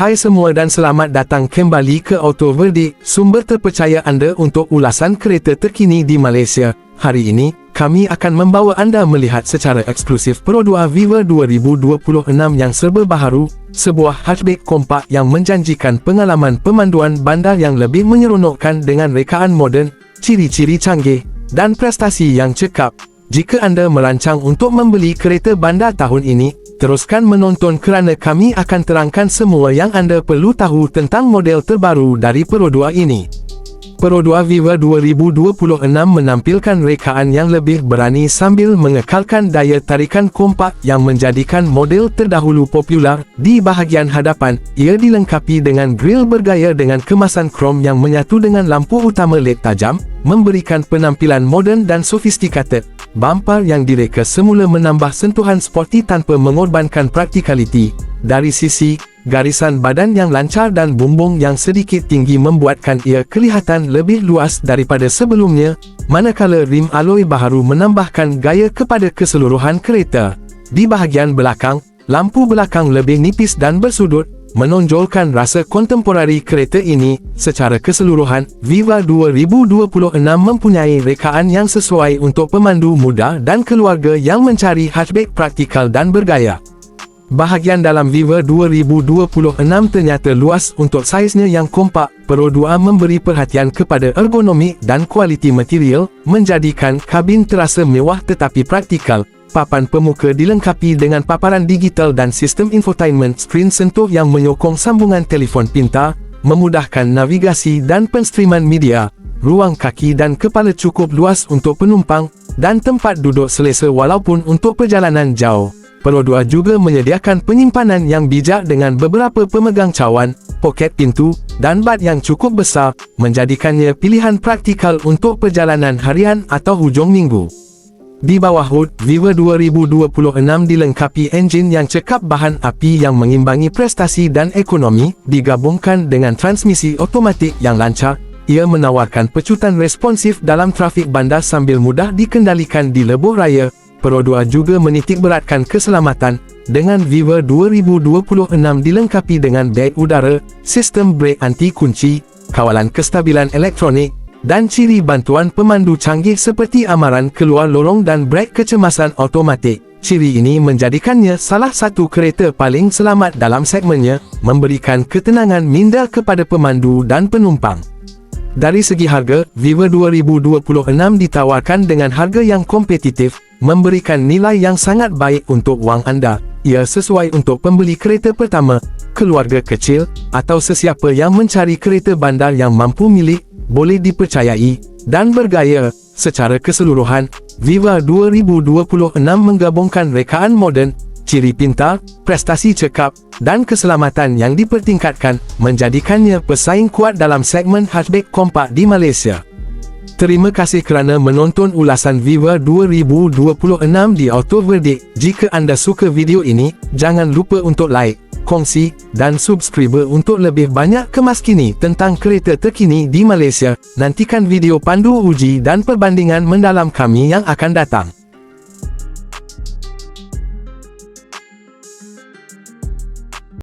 Hai semua dan selamat datang kembali ke Auto Verdict, sumber terpercaya anda untuk ulasan kereta terkini di Malaysia. Hari ini, kami akan membawa anda melihat secara eksklusif Pro 2 Viva 2026 yang serba baharu, sebuah hatchback kompak yang menjanjikan pengalaman pemanduan bandar yang lebih menyeronokkan dengan rekaan moden, ciri-ciri canggih, dan prestasi yang cekap. Jika anda merancang untuk membeli kereta bandar tahun ini, teruskan menonton kerana kami akan terangkan semua yang anda perlu tahu tentang model terbaru dari Pro 2 ini. 2 Viva 2026 menampilkan rekaan yang lebih berani sambil mengekalkan daya tarikan kompak yang menjadikan model terdahulu popular. Di bahagian hadapan, ia dilengkapi dengan grill bergaya dengan kemasan krom yang menyatu dengan lampu utama LED tajam, memberikan penampilan moden dan sofistikated. Bumper yang direka semula menambah sentuhan sporty tanpa mengorbankan praktikaliti. Dari sisi, garisan badan yang lancar dan bumbung yang sedikit tinggi membuatkan ia kelihatan lebih luas daripada sebelumnya, manakala rim alloy baharu menambahkan gaya kepada keseluruhan kereta. Di bahagian belakang, lampu belakang lebih nipis dan bersudut, menonjolkan rasa kontemporari kereta ini. Secara keseluruhan, Viva 2026 mempunyai rekaan yang sesuai untuk pemandu muda dan keluarga yang mencari hatchback praktikal dan bergaya. Bahagian dalam Viva 2026 ternyata luas untuk saiznya yang kompak. Pro 2 memberi perhatian kepada ergonomi dan kualiti material, menjadikan kabin terasa mewah tetapi praktikal. Papan pemuka dilengkapi dengan paparan digital dan sistem infotainment screen sentuh yang menyokong sambungan telefon pintar, memudahkan navigasi dan penstreaman media. Ruang kaki dan kepala cukup luas untuk penumpang dan tempat duduk selesa walaupun untuk perjalanan jauh. 2 juga menyediakan penyimpanan yang bijak dengan beberapa pemegang cawan, poket pintu, dan bat yang cukup besar, menjadikannya pilihan praktikal untuk perjalanan harian atau hujung minggu. Di bawah hood, Viva 2026 dilengkapi enjin yang cekap bahan api yang mengimbangi prestasi dan ekonomi, digabungkan dengan transmisi otomatik yang lancar. Ia menawarkan pecutan responsif dalam trafik bandar sambil mudah dikendalikan di lebuh raya. Pro 2 juga menitikberatkan keselamatan, dengan Viva 2026 dilengkapi dengan beg udara, sistem brek anti kunci, kawalan kestabilan elektronik, dan ciri bantuan pemandu canggih seperti amaran keluar lorong dan brek kecemasan automatik. Ciri ini menjadikannya salah satu kereta paling selamat dalam segmennya, memberikan ketenangan minda kepada pemandu dan penumpang. Dari segi harga, Viva 2026 ditawarkan dengan harga yang kompetitif, memberikan nilai yang sangat baik untuk wang anda. Ia sesuai untuk pembeli kereta pertama, keluarga kecil, atau sesiapa yang mencari kereta bandar yang mampu milik boleh dipercayai, dan bergaya. Secara keseluruhan, Viva 2026 menggabungkan rekaan moden, ciri pintar, prestasi cekap, dan keselamatan yang dipertingkatkan, menjadikannya pesaing kuat dalam segmen hatchback kompak di Malaysia. Terima kasih kerana menonton ulasan Viva 2026 di Auto. Jika anda suka video ini, jangan lupa untuk like, kongsi, dan subscribe untuk lebih banyak kemaskini tentang kereta terkini di Malaysia. Nantikan video pandu uji dan perbandingan mendalam kami yang akan datang.